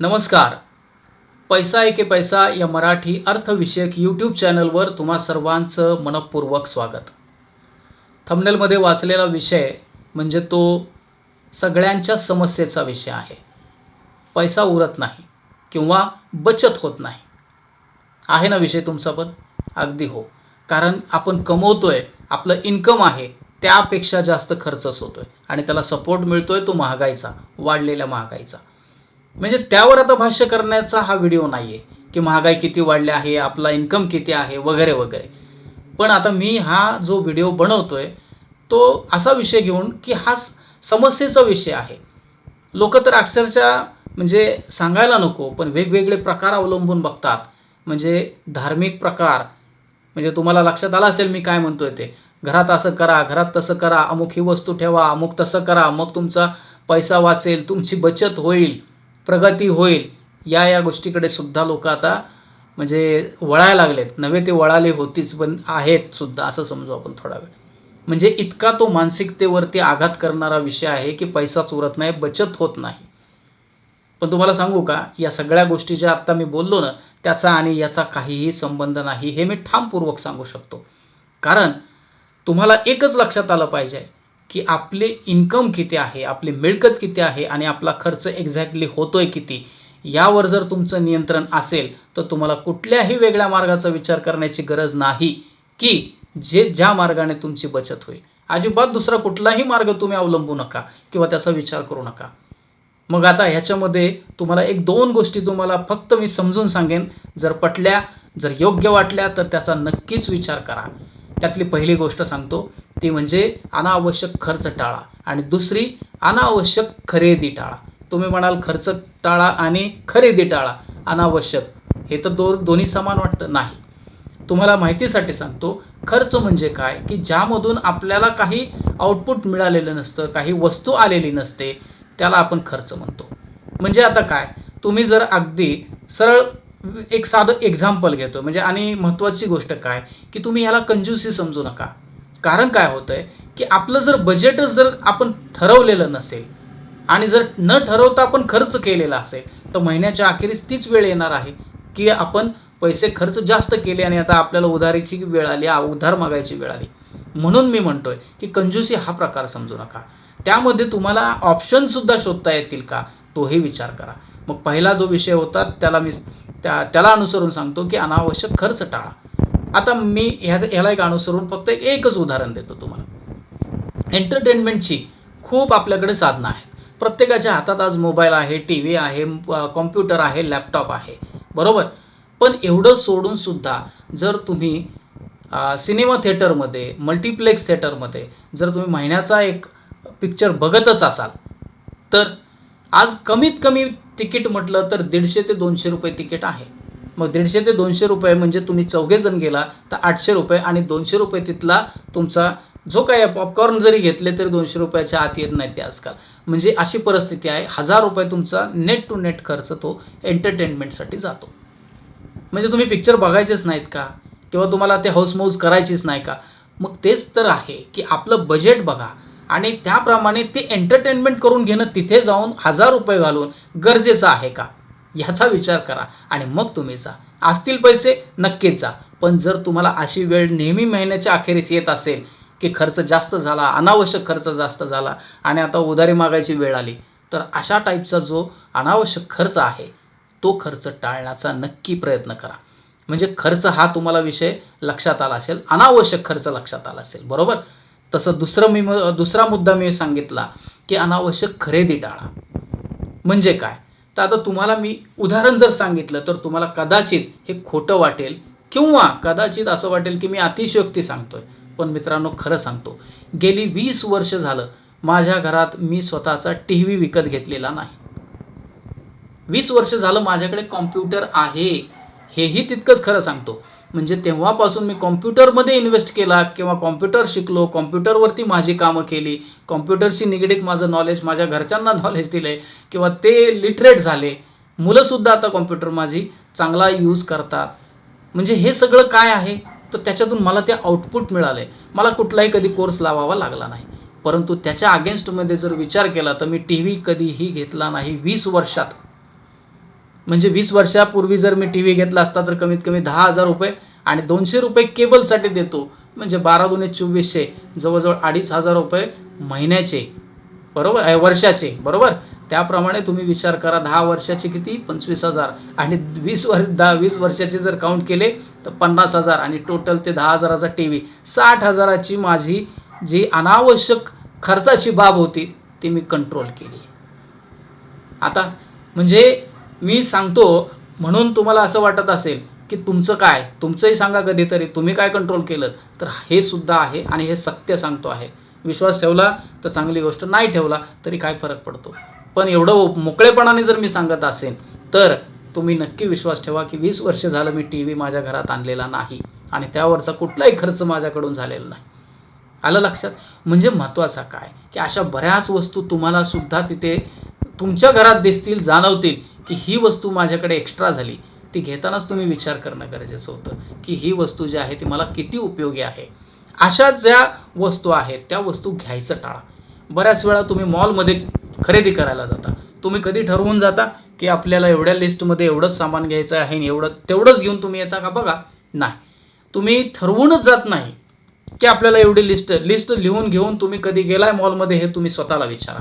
नमस्कार. पैसा एके पैसा या मराठी अर्थविषयक यूट्यूब चॅनलवर तुम्हा सर्वांचं मनपूर्वक स्वागत. थंबनेलमध्ये वाचलेला विषय म्हणजे तो सगळ्यांच्या समस्येचा विषय आहे. पैसा उरत नाही किंवा बचत होत नाही. आहे ना विषय तुमचा पण अगदी हो. कारण आपण कमवतो आहे आपलं इन्कम आहे त्यापेक्षा जास्त खर्चच होतो आहे आणि त्याला सपोर्ट मिळतो आहे तो महागाईचा वाढलेल्या महागाईचा. म्हणजे त्यावर आता भाष्य करण्याचा हा व्हिडिओ नाही आहे की महागाई किती वाढली आहे आपला इन्कम किती आहे वगैरे वगैरे. पण आता मी हा जो व्हिडिओ बनवतोय तो असा विषय घेऊन की हा स- समस्येचा विषय आहे. लोक तर अक्षरशः म्हणजे सांगायला नको पण वेगवेगळे प्रकार अवलंबून बघतात. म्हणजे धार्मिक प्रकार म्हणजे तुम्हाला लक्षात आलं असेल मी काय म्हणतोय ते. घरात असं करा घरात तसं करा अमुक ही वस्तू ठेवा अमुक तसं करा मग तुमचा पैसा वाचेल तुमची बचत होईल. प्रगती होईल या या गोष्टीकडे सुद्धा लोक आता म्हणजे वळायला लागलेत. नव्हे ते वळाले होतीच पण आहेत सुद्धा असं समजू आपण थोडा वेळ. म्हणजे इतका तो मानसिकतेवरती आघात करणारा विषय आहे की पैसा उरत नाही बचत होत नाही. पण तुम्हाला सांगू का या सगळ्या गोष्टी ज्या आत्ता मी बोललो ना त्याचा आणि याचा काहीही संबंध नाही हे मी ठामपूर्वक सांगू शकतो. कारण तुम्हाला एकच लक्षात आलं पाहिजे की आपले इन्कम किती आहे आपली मिळकत किती आहे आणि आपला खर्च एक्झॅक्टली होतोय किती यावर जर तुमचं नियंत्रण असेल तर तुम्हाला कुठल्याही वेगळ्या मार्गाचा विचार करण्याची गरज नाही की जे ज्या मार्गाने तुमची बचत होईल. अजिबात दुसरा कुठलाही मार्ग तुम्ही अवलंबू नका किंवा त्याचा विचार करू नका. मग आता ह्याच्यामध्ये तुम्हाला एक दोन गोष्टी तुम्हाला फक्त मी समजून सांगेन. जर पटल्या जर योग्य वाटल्या तर त्याचा नक्कीच विचार करा. त्यातली पहिली गोष्ट सांगतो ती म्हणजे अनावश्यक खर्च टाळा. आणि दुसरी अनावश्यक खरेदी टाळा. तुम्ही म्हणाल खर्च टाळा आणि खरेदी टाळा. अनावश्यक. हे तर दो दोन्ही समान वाटतं? नाही. तुम्हाला माहितीसाठी सांगतो खर्च म्हणजे काय? की ज्यामधून आपल्याला काही आउटपुट मिळालेलं नसतं काही वस्तू आलेली नसते त्याला आपण खर्च म्हणतो. म्हणजे आता काय? तुम्ही जर अगदी सरळ एक साधं एक्झाम्पल घेतो म्हणजे आणि महत्त्वाची गोष्ट काय? की तुम्ही ह्याला कंजूसी समजू नका. कारण काय होतं आहे की आपलं जर बजेटच जर आपण ठरवलेलं नसेल आणि जर न ठरवता आपण खर्च केलेला असेल तर महिन्याच्या अखेरीस तीच वेळ येणार आहे की आपण पैसे खर्च जास्त केले आणि आता आपल्याला उधारीची वेळ आली उधार मागायची वेळ आली. म्हणून मी म्हणतोय की कंजूसी हा प्रकार समजू नका. त्यामध्ये तुम्हाला ऑप्शनसुद्धा शोधता येतील का तोही विचार करा. मग पहिला जो विषय होता त्याला मी त्या त्याला अनुसरून सांगतो की अनावश्यक खर्च टाळा. आता मी ह्या ह्याला एक अनुसरून फक्त एकच उदाहरण देतो तुम्हाला. एंटरटेनमेंटची खूप आपल्याकडे साधनं आहेत. प्रत्येकाच्या हातात आज मोबाईल आहे टी व्ही आहे कॉम्प्युटर आहे लॅपटॉप आहे. बरोबर? पण एवढं सोडून सुद्धा जर तुम्ही सिनेमा थिएटरमध्ये मल्टिप्लेक्स थिएटरमध्ये जर तुम्ही महिन्याचा एक पिक्चर बघतच असाल तर आज कमीत कमी तिकीट म्हटलं तर दीडशे ते दोनशे रुपये तिकीट आहे. मग दीडशे ते दोनशे रुपये म्हणजे तुम्ही चौघेजण गेला तर आठशे रुपये आणि दोनशे रुपये तिथला तुमचा जो काय पॉपकॉर्न जरी घेतले तरी दोनशे रुपयाच्या आत येत नाही ते आजकाल. म्हणजे अशी परिस्थिती आहे. हजार रुपये तुमचा नेट टू नेट खर्च तो एंटरटेनमेंटसाठी जातो. म्हणजे तुम्ही पिक्चर बघायचेच नाहीत का? किंवा तुम्हाला ते हाऊसमौज करायचीच नाही का? मग तेच तर आहे की आपलं बजेट बघा. आणि त्याप्रमाणे ते एंटरटेनमेंट करून घेणं तिथे जाऊन हजार रुपये घालून गरजेचं आहे का? ह्याचा विचार करा आणि मग तुम्ही जा. असतील पैसे नक्कीच जा. पण जर तुम्हाला अशी वेळ नेहमी महिन्याच्या अखेरीस येत असेल की खर्च जास्त झाला अनावश्यक खर्च जास्त झाला आणि आता उधारी मागायची वेळ आली तर अशा टाईपचा जो अनावश्यक खर्च आहे तो खर्च टाळण्याचा नक्की प्रयत्न करा. म्हणजे खर्च हा तुम्हाला विषय लक्षात आला असेल अनावश्यक खर्च लक्षात आला असेल बरोबर? तसं दुसरं मी दुसरा मुद्दा मी सांगितला की अनावश्यक खरेदी टाळा. म्हणजे काय? तर आता तुम्हाला मी उदाहरण जर सांगितलं तर तुम्हाला कदाचित हे खोटं वाटेल किंवा कदाचित असं वाटेल की मी अतिशयोक्ती सांगतोय. पण मित्रांनो खरं सांगतो. गेली वीस वर्ष झालं माझ्या घरात मी स्वतःचा टी व्ही विकत घेतलेला नाही. वीस वर्ष झालं माझ्याकडे कॉम्प्युटर आहे. हेही तितकंच खरं सांगतो. म्हणजे तेव्हापासून मी कॉम्प्युटरमध्ये इन्व्हेस्ट केला किंवा कॉम्प्युटर शिकलो कॉम्प्युटरवरती माझी कामं केली कॉम्प्युटरशी निगडीत माझं नॉलेज माझ्या घरच्यांना नॉलेज दिलं आहे किंवा ते लिटरेट झाले. मुलंसुद्धा आता कॉम्प्युटर माझी चांगला यूज करतात. म्हणजे हे सगळं काय आहे? तर त्याच्यातून मला ते आउटपुट मिळालं. आहे मला कुठलाही कधी कोर्स लावावा लागला नाही. परंतु त्याच्या अगेन्स्टमध्ये जर विचार केला तर मी टी व्ही कधीही घेतला नाही. वीस वर्षात. म्हणजे वीस वर्षापूर्वी जर मी टी व्ही घेतला असता तर कमीत कमी दहा हजार रुपये आणि दोनशे रुपये केबलसाठी देतो. म्हणजे बारा दोन्ही चोवीसशे जवळजवळ अडीच हजार रुपये महिन्याचे बरोबर? वर्षाचे बरोबर? त्याप्रमाणे तुम्ही विचार करा दहा वर्षाचे किती? पंचवीस हजार. आणि वीस वर दहा वीस वर्षाचे जर काउंट केले तर पन्नास हजार. आणि टोटल ते दहा हजाराचा टी व्ही साठ हजाराची माझी जी अनावश्यक खर्चाची बाब होती ती मी कंट्रोल केली. आता म्हणजे मी सांगतो म्हणून तुम्हाला असं वाटत असेल की तुमचं काय? तुमचंही सांगा कधीतरी. तुम्ही काय कंट्रोल केलं? तर हे सुद्धा आहे आणि हे सत्य सांगतो आहे. विश्वास ठेवला तर चांगली गोष्ट. नाही ठेवला तरी काय फरक पडतो? पण एवढं मोकळेपणाने जर मी सांगत असेल तर तुम्ही नक्की विश्वास ठेवा की वीस वर्ष झालं मी टी व्ही माझ्या घरात आणलेला नाही आणि त्यावरचा कुठलाही खर्च माझ्याकडून झालेला नाही. आलं लक्षात? म्हणजे महत्त्वाचा काय? की अशा बऱ्याच वस्तू तुम्हाला सुद्धा तिथे तुमच्या घरात दिसतील जाणवतील. की ही वस्तू माझ्याकडे एक्स्ट्रा झाली ती घेतानाच तुम्ही विचार करणं गरजेचं होतं की ही वस्तू जी आहे ती मला किती उपयोगी आहे. अशा ज्या वस्तू आहेत त्या वस्तू घ्यायचं टाळा. बऱ्याच वेळा तुम्ही मॉलमध्ये खरेदी करायला जाता. तुम्ही कधी ठरवून जाता की आपल्याला एवढ्या लिस्टमध्ये एवढंच सामान घ्यायचं आहे आणि एवढं तेवढंच घेऊन तुम्ही येता का? बघा नाही. तुम्ही ठरवूनच जात नाही की आपल्याला एवढी लिस्ट लिस्ट लिहून घेऊन तुम्ही कधी गेलाय मॉलमध्ये हे तुम्ही स्वतःला विचारा.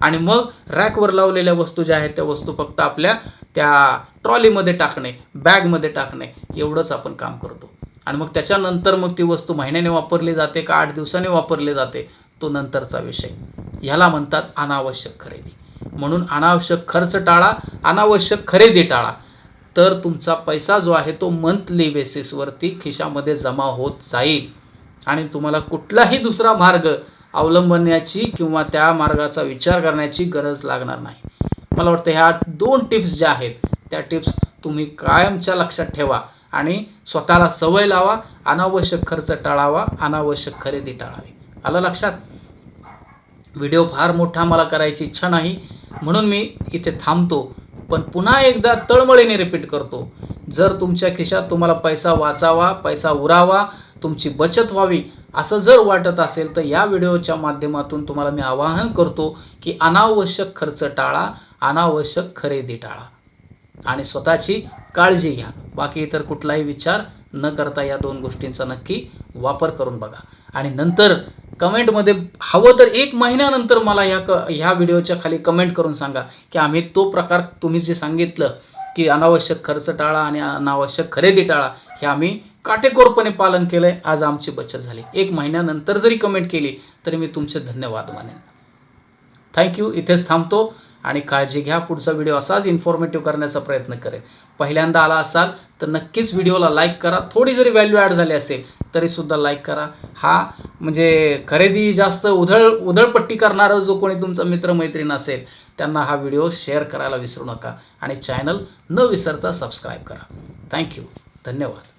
आणि मग रॅकवर लावलेल्या वस्तू ज्या आहेत त्या वस्तू फक्त आपल्या त्या ट्रॉलीमध्ये टाकणे बॅगमध्ये टाकणे एवढंच आपण काम करतो. आणि मग त्याच्यानंतर मग ती वस्तू महिन्याने वापरली जाते का आठ दिवसाने वापरली जाते तो नंतरचा विषय. ह्याला म्हणतात अनावश्यक खरेदी. म्हणून अनावश्यक खर्च टाळा अनावश्यक खरेदी टाळा. तर तुमचा पैसा जो आहे तो मंथली बेसिसवरती खिशामध्ये जमा होत जाईल. आणि तुम्हाला कुठलाही दुसरा मार्ग अवलंबण्याची किंवा त्या मार्गाचा विचार करण्याची गरज लागणार नाही. मला वाटतं ह्या दोन टिप्स ज्या आहेत त्या टिप्स तुम्ही कायमच्या लक्षात ठेवा आणि स्वतःला सवय लावा अनावश्यक खर्च टाळावा अनावश्यक खरेदी टाळावी. आलं लक्षात? व्हिडिओ फार मोठा मला करायची इच्छा नाही म्हणून मी इथे थांबतो. पण पुन्हा एकदा तळमळीने रिपीट करतो. जर तुमच्या खिशात तुम्हाला पैसा वाचावा पैसा उरावा तुमची बचत व्हावी असं जर वाटत असेल तर या व्हिडिओच्या माध्यमातून तुम्हाला मी आवाहन करतो की अनावश्यक खर्च टाळा अनावश्यक खरेदी टाळा. आणि स्वतःची काळजी घ्या. बाकी इतर कुठलाही विचार न करता या दोन गोष्टींचा नक्की वापर करून बघा. आणि नंतर कमेंटमध्ये हवं तर एक महिन्यानंतर मला ह्या क ह्या व्हिडिओच्या खाली कमेंट करून सांगा की आम्ही तो प्रकार तुम्ही जे सांगितलं की अनावश्यक खर्च टाळा आणि अनावश्यक खरेदी टाळा हे आम्ही काटेकोरपणे पालन केलं आहे आज आमची बचत झाली. एक महिन्यानंतर जरी कमेंट केली तरी मी तुमचे धन्यवाद मानेन. थँक्यू इथेच थांबतो आणि काळजी घ्या. पुढचा व्हिडिओ असाच इन्फॉर्मेटिव्ह करण्याचा प्रयत्न करेन. पहिल्यांदा आला असाल तर नक्कीच व्हिडिओला लाईक करा. थोडी जरी व्हॅल्यू ॲड झाली असेल तरीसुद्धा लाईक करा. हा म्हणजे खरेदी जास्त उधळ उधळपट्टी करणारा जो कोणी तुमचा मित्रमैत्रीण असेल त्यांना हा व्हिडिओ शेअर करायला विसरू नका. आणि चॅनल न विसरता सबस्क्राईब करा. थँक्यू धन्यवाद.